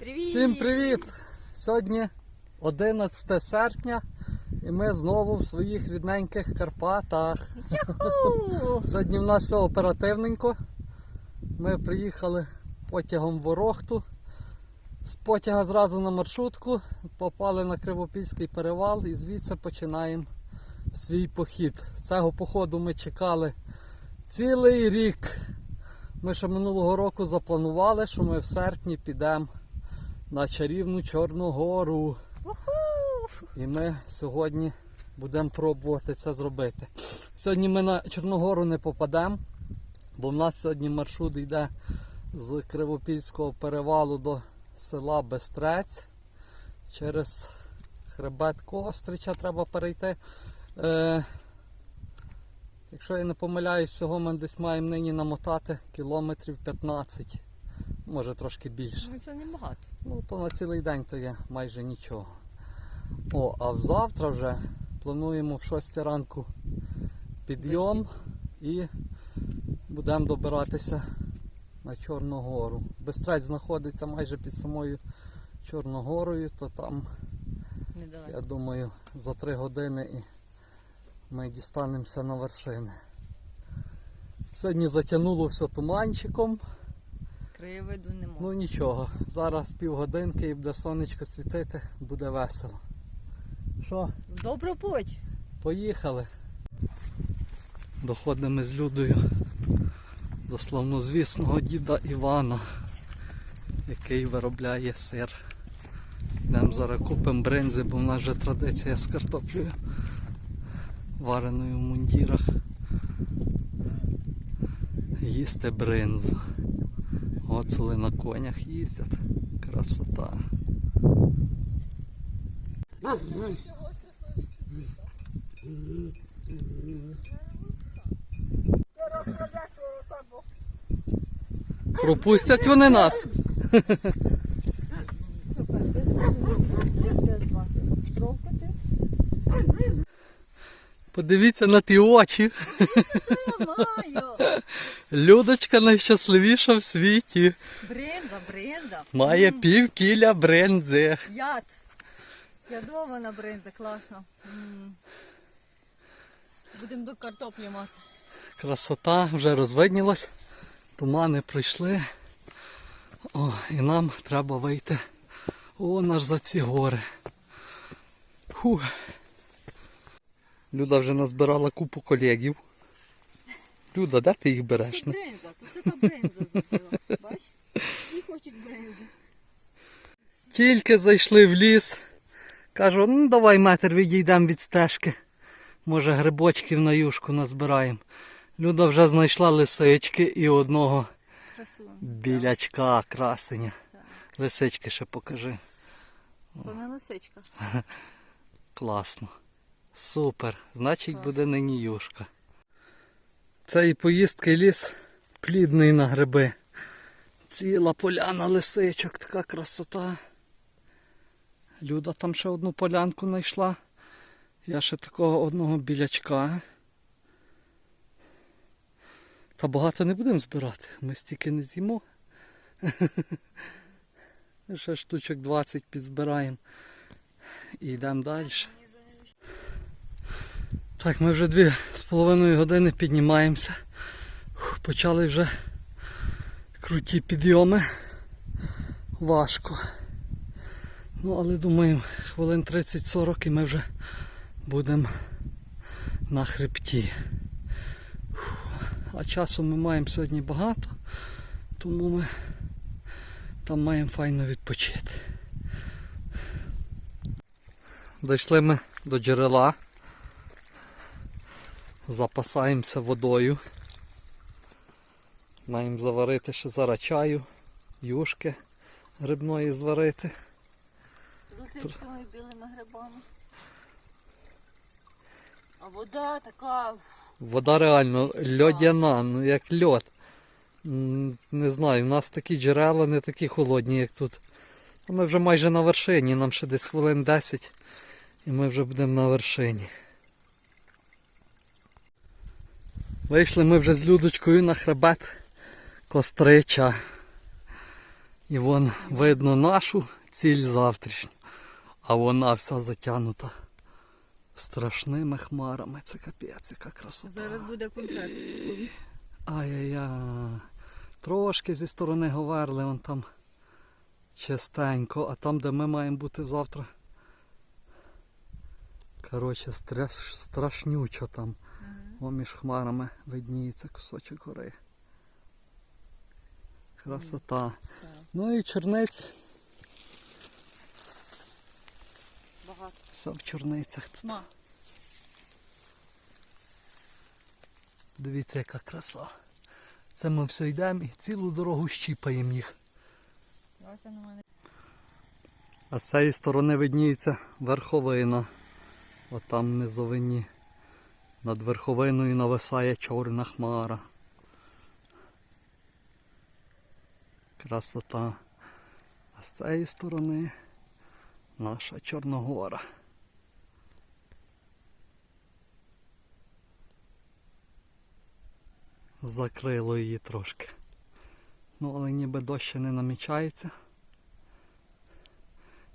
Привіт! Всім привіт! Сьогодні 11 серпня і ми знову в своїх рідненьких Карпатах. Сьогодні в нас все оперативненько. Ми приїхали потягом в Ворохту. З потяга зразу на маршрутку, попали на Кривопільський перевал і звідси починаємо свій похід. Цього походу ми чекали цілий рік. Ми ще минулого року запланували, що ми в серпні підемо на чарівну Чорну Гору. Уху! І ми сьогодні будемо пробувати це зробити. Сьогодні ми на Чорногору не попадемо, бо в нас сьогодні маршрут йде з Кривопільського перевалу до села Бестрець. Через хребет Кострича треба перейти. Е, якщо я не помиляюсь, всього ми десь маємо нині намотати кілометрів 15, може трошки більше. Ну це небагато. Ну, то на цілий день то є майже нічого. О, а завтра вже плануємо в 6 ранку підйом і будемо добиратися на Чорну Гору. Бестрець знаходиться майже під самою Чорногорою, то там, Недалеко. я думаю, за 3 години і ми дістанемося на вершини. Сьогодні затягнуло все туманчиком. Краєвиду нема. Ну нічого, зараз півгодинки і буде сонечко світити, буде весело. Що, Добро путь! поїхали. Доходимо з Людою до славнозвісного діда Івана, який виробляє сир. Йдемо зараз купимо бринзи, бо в нас вже традиція з картоплею вареною в мундірах. Їсти бринзу. Гоцули на конях їздять. Красота. Пропустять вони нас. Подивіться на ті очі. Маю! Людочка найщасливіша в світі. Бренда, бренда. Має пів кіля брензи. Яд. Ядована бренза, класно. Будемо до картоплі мати. Красота вже розвиднілась. Тумани прийшли. О, і нам треба вийти. О, наш за ці гори. Фу. Люда вже назбирала купу колегів. Люда, де ти їх береш? Це бренза, то це та бренза зусила. Бач? Всі хочуть брензи. Тільки зайшли в ліс. Кажу, ну давай метр відійдемо від стежки. Може грибочків на юшку назбираємо. Люда вже знайшла лисички і одного Красиво. білячка красення. Лисички ще покажи. То не лисичка. Класно. Супер. Значить буде нині юшка. Цей поїздки ліс плідний на гриби. Ціла поляна лисичок, така красота. Люда там ще одну полянку знайшла. Я ще такого одного білячка. Та багато не будемо збирати, ми стільки не з'їмо. Ще штучок 20 підзбираємо. І йдемо далі. Так, ми вже дві з половиною години піднімаємося. Почали вже круті підйоми. Важко. Ну, але думаємо, хвилин 30-40 і ми вже будемо на хребті. А часу ми маємо сьогодні багато, тому ми там маємо файно відпочити. Дійшли ми до джерела. Запасаємося водою. Маємо заварити ще зараз чаю, юшки грибної зварити. З білими грибами. А вода така. Вода реально льодяна, ну як льод. Не знаю, у нас такі джерела не такі холодні, як тут. Ми вже майже на вершині, нам ще десь хвилин 10 і ми вже будемо на вершині. Вийшли ми вже з Людочкою на хребет Кострича. І вон видно нашу ціль завтрашню. А вона вся затягнута страшними хмарами. Це капець, яка красота. Зараз буде концерт. Ай-яй-яй. Трошки зі сторони Говерли, вон там чистенько, а там, де ми маємо бути завтра. Коротше, страш, страшнючо там. О, між хмарами видніється кусочок гори. Красота. Ну і чорниць. Багато. Все в чорницях тут. Дивіться, яка краса. Це ми все йдемо і цілу дорогу щіпаємо їх. А з цієї сторони видніється верховина. От там в низовині. Над верховиною нависає чорна хмара. Красота. А з цієї сторони наша Чорногора. Закрило її трошки. Ну, але ніби дощ не намічається.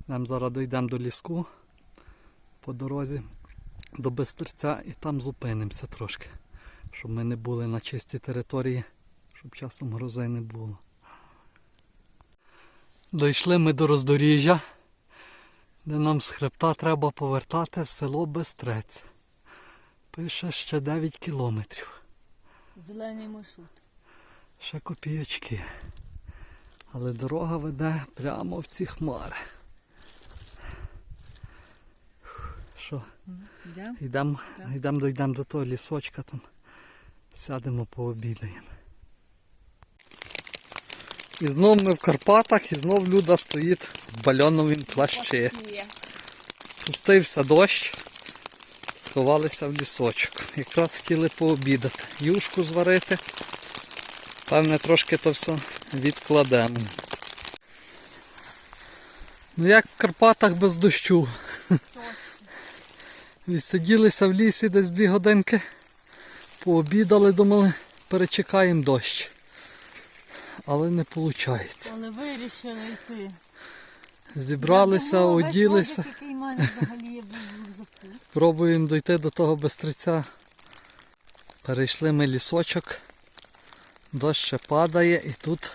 Нам зараз дійдемо до ліску по дорозі до Бестерця і там зупинимося трошки, щоб ми не були на чистій території, щоб часом грози не було. Дійшли ми до роздоріжжя, де нам з хребта треба повертати в село Бестрець. Пише ще 9 кілометрів. Зелений маршрут. Ще копійочки. Але дорога веде прямо в ці хмари. Що, Йдемо? Так. йдемо, дійдемо до того лісочка там. Сядемо пообідаємо. І знов ми в Карпатах, і знов Люда стоїть в бальоновім плащі. Пустився дощ, сховалися в лісочок. Якраз хотіли пообідати. Юшку зварити. Певне, трошки то все відкладемо. Ну як в Карпатах без дощу. Відсиділися в лісі десь дві годинки, пообідали, думали, перечекаємо дощ. Але не виходить. Але вирішили йти. Зібралися, Я думала, весь оділися, одяг, мене взагалі є був в рюкзаку. пробуємо дойти до того бестриця. Перейшли ми лісочок, дощ ще падає і тут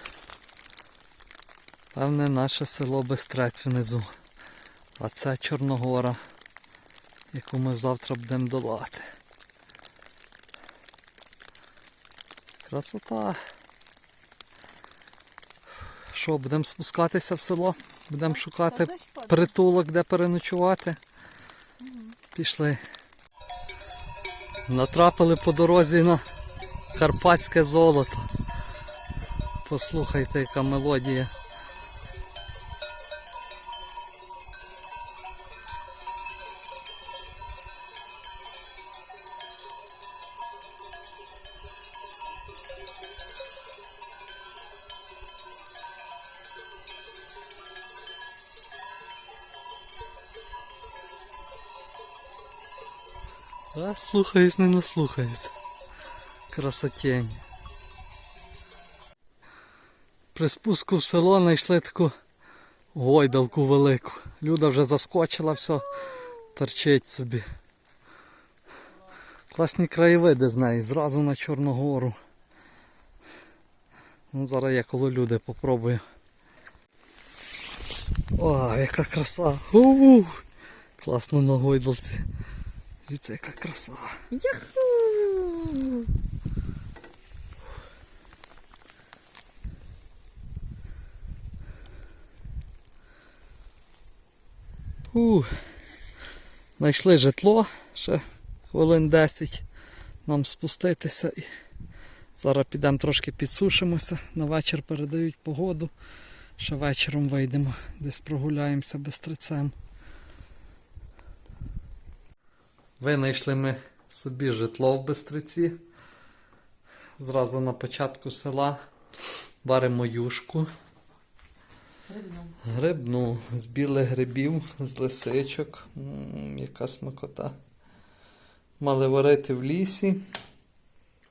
певне наше село Бестрець внизу. А це Чорногора, яку ми завтра будемо долати. Красота. Що, будемо спускатися в село? Будемо шукати притулок, де переночувати. Пішли. Натрапили по дорозі на карпатське золото. Послухайте, яка мелодія. Слухаюсь, не наслухаюсь. Красотень. При спуску в село знайшли таку гойдалку велику. Люда вже заскочила, все, торчить собі. Класні краєвиди з неї, зразу на Чорногору. Ну, зараз я коло люди попробую. О, яка краса! у Класно на гойдалці. Дивіться, яка краса. Яху! У, знайшли житло, ще хвилин 10 нам спуститися і зараз підемо трошки підсушимося. На вечір передають погоду. Ще вечором вийдемо, десь прогуляємося безстрицем. Винайшли ми собі житло в Бестриці. Зразу на початку села варимо юшку. Грибну з білих грибів, з лисичок. М, Яка смакота. Мали варити в лісі.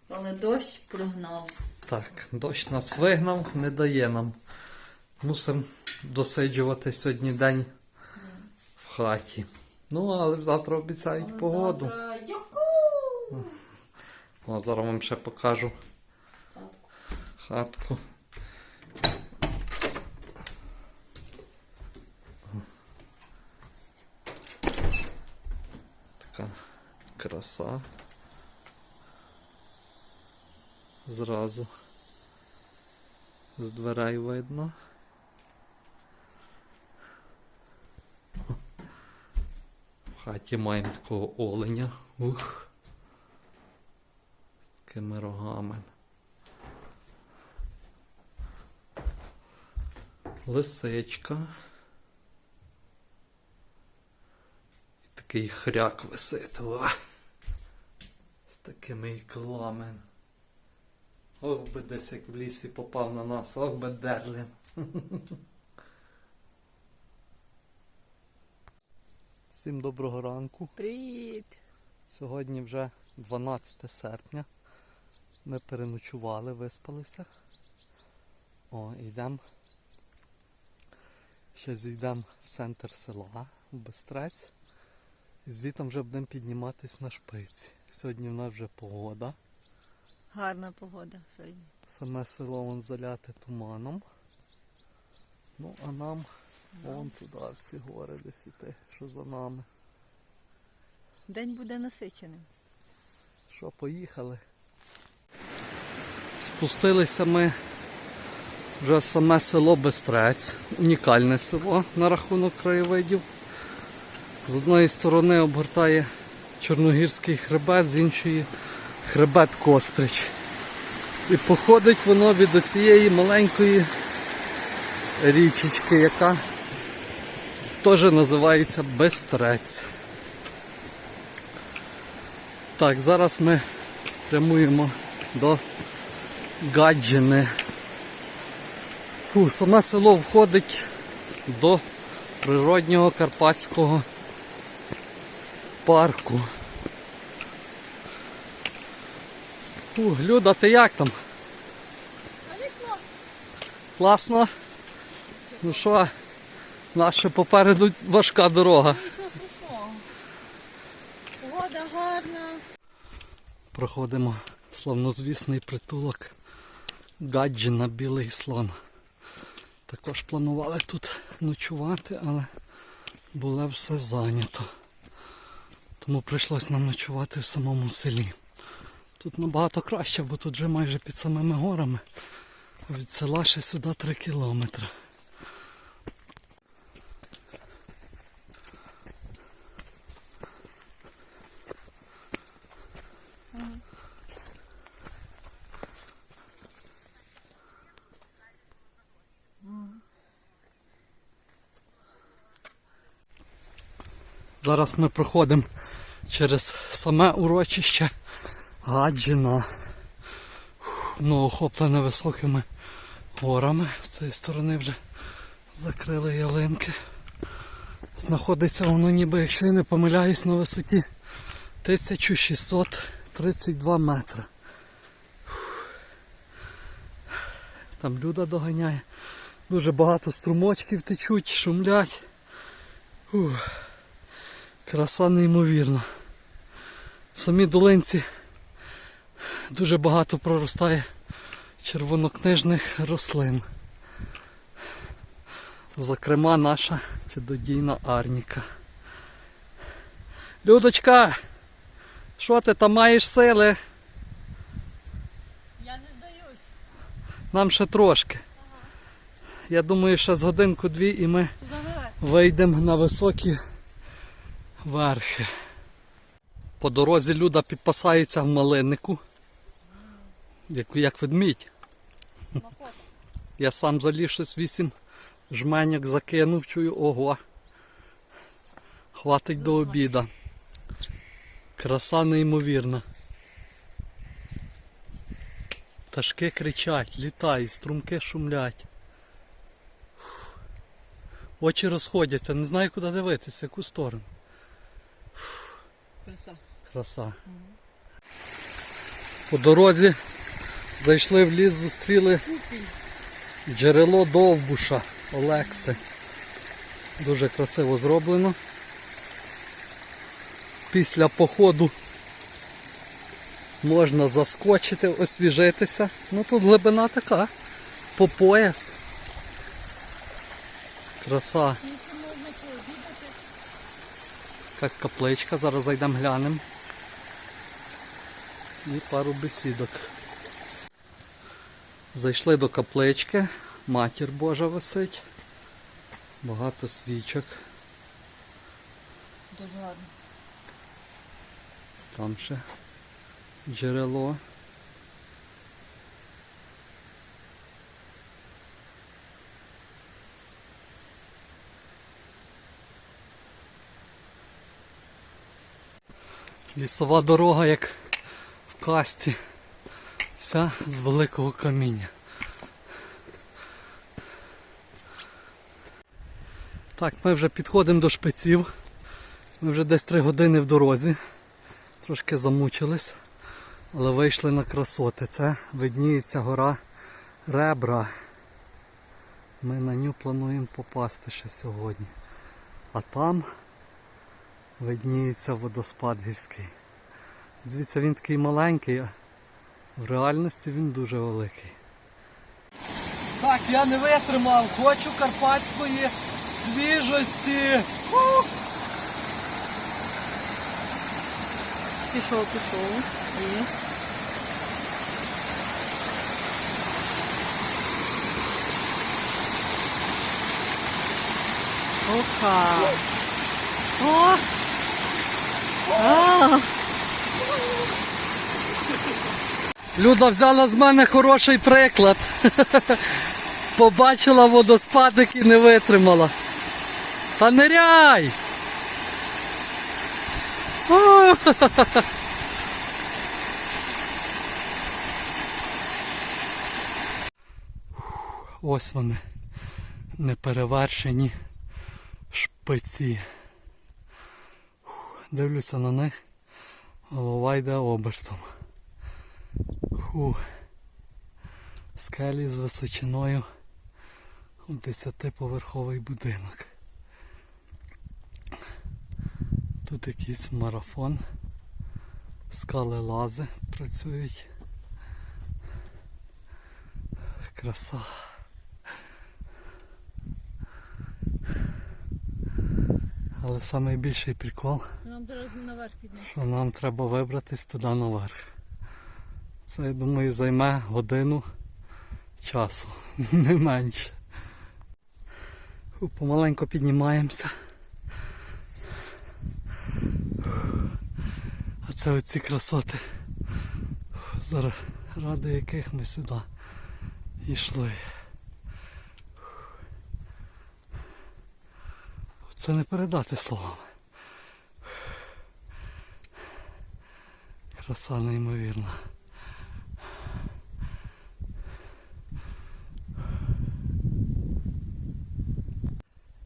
Але дощ прогнав. Так, дощ нас вигнав, не дає нам Мусимо досиджувати сьогодні день в хаті. Ну, але завтра обіцяють погоду. Завтра яку? О, зараз вам ще покажу хатку. Така краса. Зразу з дверей видно. Хаті маємо такого оленя. Ух. Такими рогами. Лисичка. І такий хряк висить. О! З такими іклами. Ох би десь як в лісі попав на нас, ох би Дерлін. Всім доброго ранку. Привіт. Сьогодні вже 12 серпня. Ми переночували, виспалися. О, йдемо. Ще зійдемо в центр села, в Бестрець. І звітом вже будемо підніматись на шпиці. Сьогодні в нас вже погода. Гарна погода сьогодні. Саме село вон заляте туманом. Ну, а нам вон туди всі гори десь іти, що за нами. День буде насиченим. Що, поїхали? Спустилися ми вже в саме село Бестрець. Унікальне село на рахунок краєвидів. З одної сторони обгортає Чорногірський хребет, з іншої хребет Кострич. І походить воно від оцієї маленької річечки, яка теж називається Бестрець. Так, зараз ми прямуємо до Гаджини. Фу, саме село входить до природнього карпатського парку. Фу, Люда, ти як там? Класно? Ну що, наша попереду важка дорога. Погода гарна. Проходимо славнозвісний притулок Гаджина Білий слон. Також планували тут ночувати, але було все зайнято. Тому прийшлось нам ночувати в самому селі. Тут набагато краще, бо тут вже майже під самими горами. Від села ще сюди 3 кілометри. Зараз ми проходимо через саме урочище Гаджина. Ну, охоплене високими горами. З цієї сторони вже закрили ялинки. Знаходиться воно ніби, якщо я не помиляюсь, на висоті 1632 метри. Там люда доганяє. Дуже багато струмочків течуть, шумлять. Ух. Краса неймовірна. В самій долинці дуже багато проростає червонокнижних рослин. Зокрема, наша чудодійна арніка. Людочка, що ти там маєш сили? Я не здаюсь. Нам ще трошки. Я думаю, ще з годинку-дві і ми Давай. вийдемо на високі верхи. По дорозі люда підпасається в малиннику. Як, як ведмідь. Я сам заліз щось вісім жменьок закинув, чую, ого. Хватить до обіда. Краса неймовірна. Пташки кричать, літають, струмки шумлять. Очі розходяться, не знаю куди дивитися, в яку сторону. Краса. Краса. По дорозі зайшли в ліс, зустріли джерело довбуша. Олекси. Дуже красиво зроблено. Після походу можна заскочити, освіжитися. Ну тут глибина така, по пояс. Краса. Якась капличка, зараз зайдемо глянемо. І пару бесідок. Зайшли до каплички, матір Божа висить. Багато свічок. Дуже гарно. Там ще джерело. Лісова дорога, як в касті. Вся з великого каміння. Так, ми вже підходимо до шпиців. Ми вже десь 3 години в дорозі. Трошки замучились, але вийшли на красоти. Це видніється гора Ребра. Ми на ню плануємо попасти ще сьогодні. А там видніється водоспад гірський. Звідси він такий маленький, а в реальності він дуже великий. Так, я не витримав, хочу карпатської свіжості. Пішов, пішов. І. Оха. О! Люда взяла з мене хороший приклад. Побачила водоспадик і не витримала. Та ниряй! Ось вони, неперевершені шпиці. Дивлюся на них, голова йде обертом. Фу. Скелі з височиною у 10-поверховий будинок. Тут якийсь марафон. Скали лази працюють. Краса. Але найбільший прикол, Нам треба наверх що нам треба вибратись туди наверх. Це, я думаю, займе годину часу, не менше. Помаленько піднімаємося. А це оці красоти. Зараз ради яких ми сюди йшли. Це не передати словами. Краса неймовірна.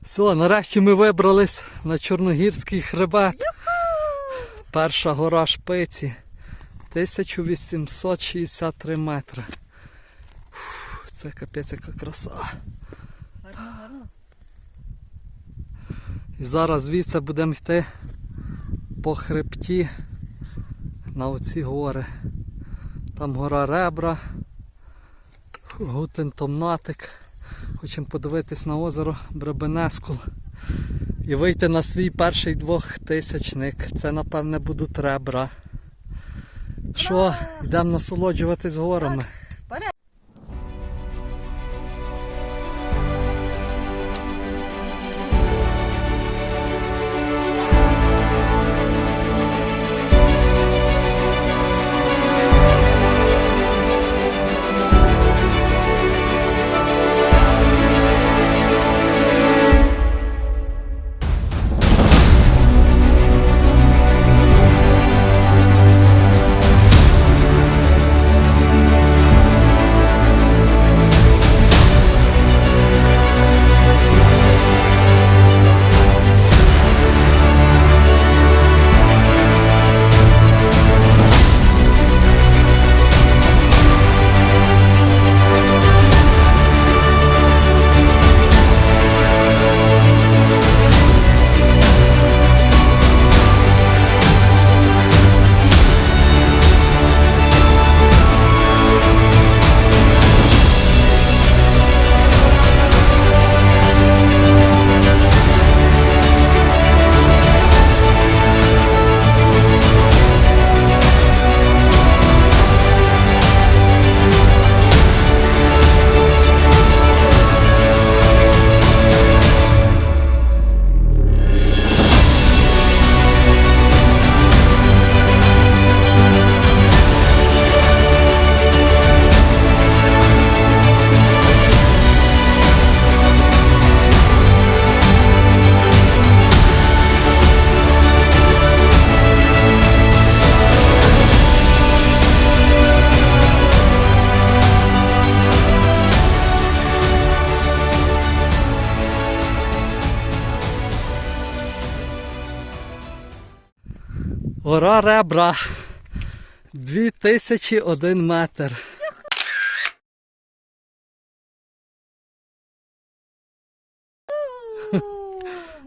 Все, нарешті ми вибрались на Чорногірський хребет. Перша гора шпиці. 1863 метри. Фу, Це капець яка краса. Гарно, гарно. І зараз звідси будемо йти по хребті на оці гори. Там гора Ребра, Гутентомнатик. Хочемо подивитись на озеро Бребенескул і вийти на свій перший двохтисячник. Це напевне будуть ребра. Що, йдемо насолоджуватись горами. Ребра. 2001 метр.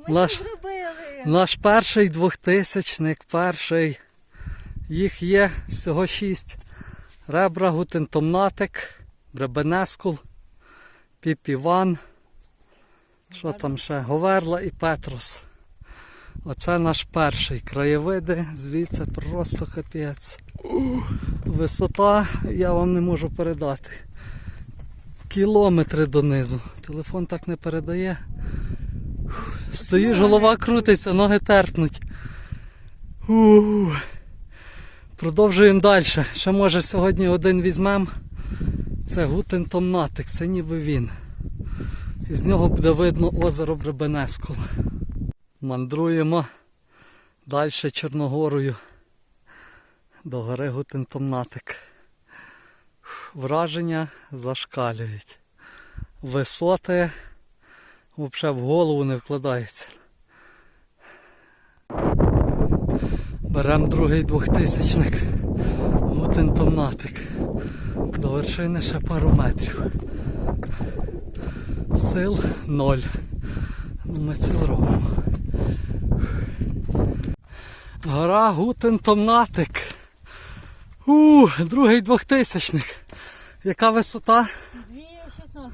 Наш- Наш перший двохтисячник, перший. Їх є всього шість. Ребра, Гутентомнатик, Бребенескул, Піпіван. Що там ще? Говерла і Петрос. Оце наш перший. Краєвиди, звідси просто капець. Висота я вам не можу передати. Кілометри донизу. Телефон так не передає. Стоїш, голова крутиться, ноги терпнуть. Продовжуємо далі. Ще може сьогодні один візьмемо. Це Гутен Томнатик, це ніби він. Із нього буде видно озеро Бребенескул. Мандруємо далі Чорногорою до гори Гутен Томнатик. Враження зашкалюють. Висоти взагалі в голову не вкладається. Беремо другий двохтисячник. Гутен Томнатик. До вершини ще пару метрів. Сил ноль. Ну, Ми це зробимо. Гора Гутен Томнатик. У, другий двохтисячник. Яка висота? 2,16.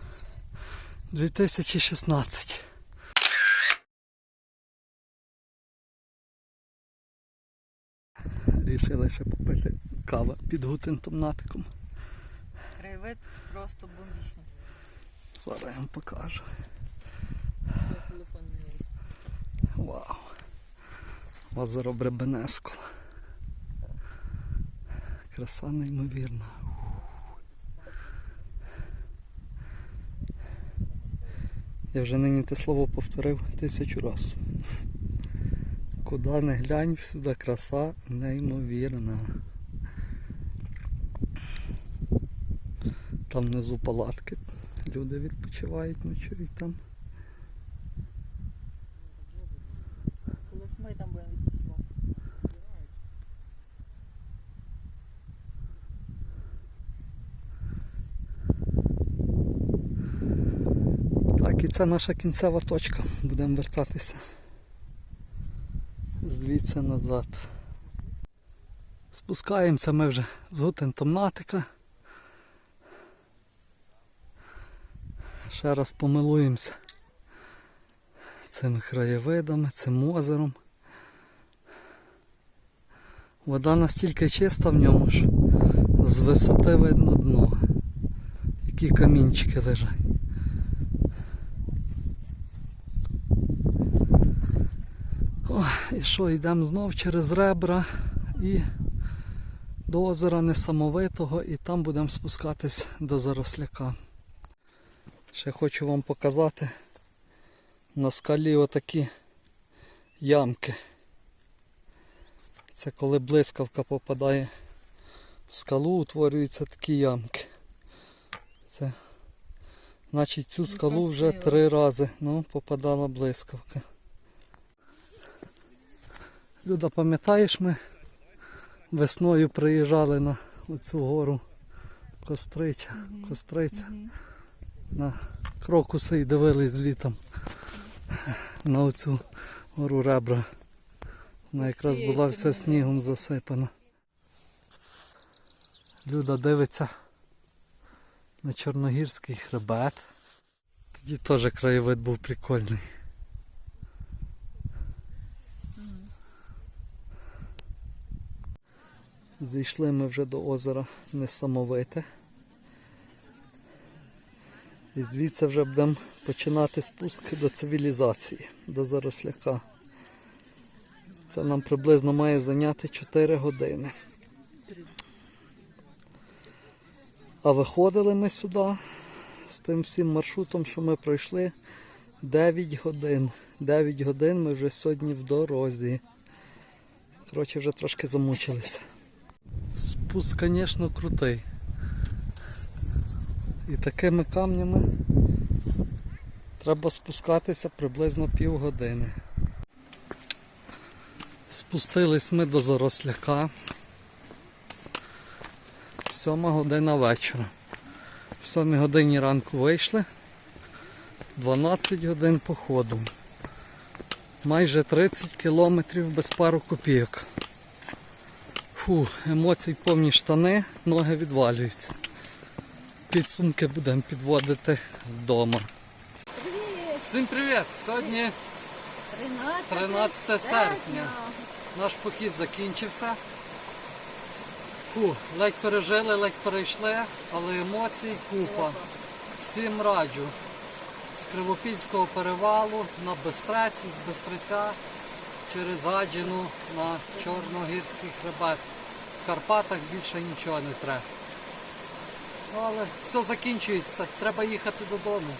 2016. Рішили ще попити кава під гутентом натиком. Краєвид просто бомбічний. Зараз я вам покажу. Все, телефон не. Вау. Озеро Бребенеско. Краса неймовірна. Я вже нині те слово повторив тисячу разів. Куди не глянь, всюди краса неймовірна. Там внизу палатки. Люди відпочивають, ночують там. Колись ми там будемо відпочивати. Так, і це наша кінцева точка. Будемо вертатися звідси назад. Спускаємося ми вже з гутентом натика. Ще раз помилуємося цими краєвидами, цим озером. Вода настільки чиста в ньому, що з висоти видно дно, які камінчики лежать. О, і що, йдемо знов через ребра і до озера Несамовитого і там будемо спускатись до заросляка. Ще хочу вам показати на скалі отакі ямки. Це коли блискавка попадає в скалу, утворюються такі ямки. Це значить цю скалу вже три рази ну, попадала блискавка. Люда, пам'ятаєш, ми весною приїжджали на оцю гору Кострича, Костриця. На крокуси і дивились звітом на оцю гору ребра. Вона якраз була вся снігом засипана. Люда дивиться на Чорногірський хребет. Тоді теж краєвид був прикольний. Зійшли ми вже до озера Несамовите. І звідси вже будемо починати спуск до цивілізації, до заросляка. Це нам приблизно має зайняти 4 години. А виходили ми сюди з тим всім маршрутом, що ми пройшли 9 годин. 9 годин ми вже сьогодні в дорозі. Коротше, вже трошки замучилися. Спуск, звісно, крутий. І такими камнями треба спускатися приблизно півгодини. Спустились ми до Заросляка. Сьома година вечора. В сьомій годині ранку вийшли. 12 годин походу. Майже 30 кілометрів без пару копійок. Фу, емоцій повні штани, ноги відвалюються. Підсумки будемо підводити вдома. Привіт! Всім привіт! Сьогодні 13, 13 серпня. Наш похід закінчився. Фу, ледь пережили, ледь перейшли, але емоцій купа. Всім раджу. З Кривопільського перевалу на Бестреці, з Бестреця через Гаджину на Чорногірський хребет. В Карпатах більше нічого не треба. Ну, але все закінчується, так треба їхати додому.